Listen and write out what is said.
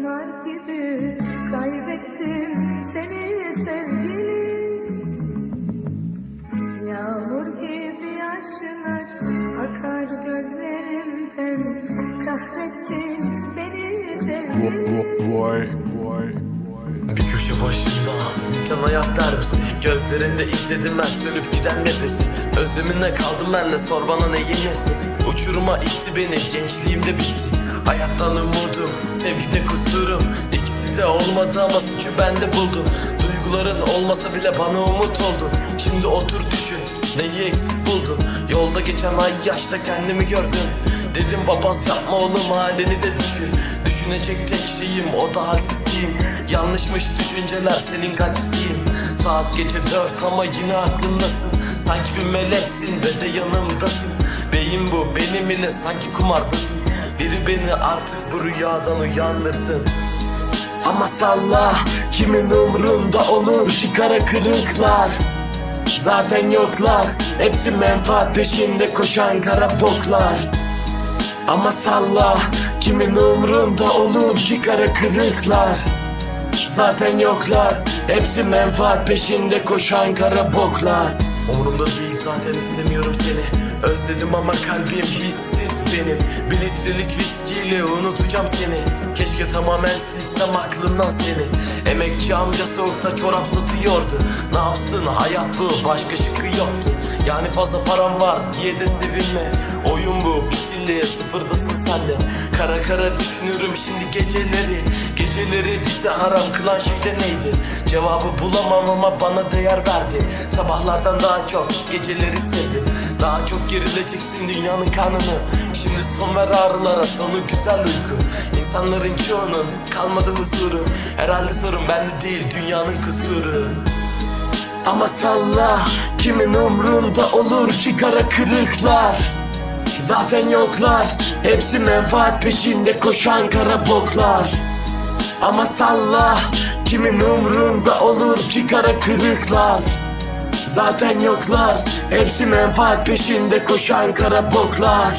kumar gibi kaybettim seni sevgilim Yağmur gibi yaşlar akar gözlerimden. Kahrettin beni boy. Bir köşe başında Diken ayak derbisi. Gözlerinde izledim ben sönüp giden nefesi. Özleminle kaldım ben de sor bana neyin nesi? Uçuruma itti beni gençliğimde bitti Hayattan umudum sevgide kusurum. İkisi de olmadı ama suçu bende buldum. Duyguların olmasa bile bana umut oldun Şimdi otur düşün neyi eksik buldun? Yolda geçen ay yaşta kendimi gördüm. Dedim babas yapma oğlum halini de düşün. Düşünecek tek şeyim o da halsizliğim. Yanlışmış düşünceler senin kalpsizliğin Saat gece dört ama yine aklımdasın. Sanki bir meleksin ve de yanımdasın. Beyin bu benim ile sanki kumardasın Biri beni artık bu rüyadan uyandırsın. Ama salla kimin umrunda olur? Kara kırıklar Zaten yoklar. Hepsi menfaat peşinde koşan kara boklar ama salla kimin umrunda olur? Ki kara kırıklar Zaten yoklar. Hepsi menfaat peşinde koşan kara boklar Umurumda değil zaten istemiyorum seni. Özledim ama kalbim hissiz Bir litrelik viskiyle unutacağım seni. Keşke tamamen silsem aklımdan seni. Emekçi amca soğukta çorap satıyordu. Ne yapsın hayat bu başka şıkkı yoktu. Yani fazla param var diye de sevinme. Oyun bu bir silleye sıfırdasın sen de. Kara kara düşünürüm şimdi geceleri. Geceleri bize haram kılan şey de neydi? Cevabı bulamam ama bana değer verdi. Sabahlardan daha çok geceleri sevdim Daha çok gerileceksin dünyanın kanını. Şimdi son ver ağrılara sonu güzel uyku. İnsanların çoğunun kalmadı huzuru. Herhalde sorun bende değil dünyanın kusuru. Ama salla kimin umrunda olur ki kara kırıklar? Zaten yoklar Hepsi menfaat peşinde koşan kara boklar. Ama salla kimin umrunda olur ki kara kırıklar Zaten yoklar. Hepsi menfaat peşinde koşan kara boklar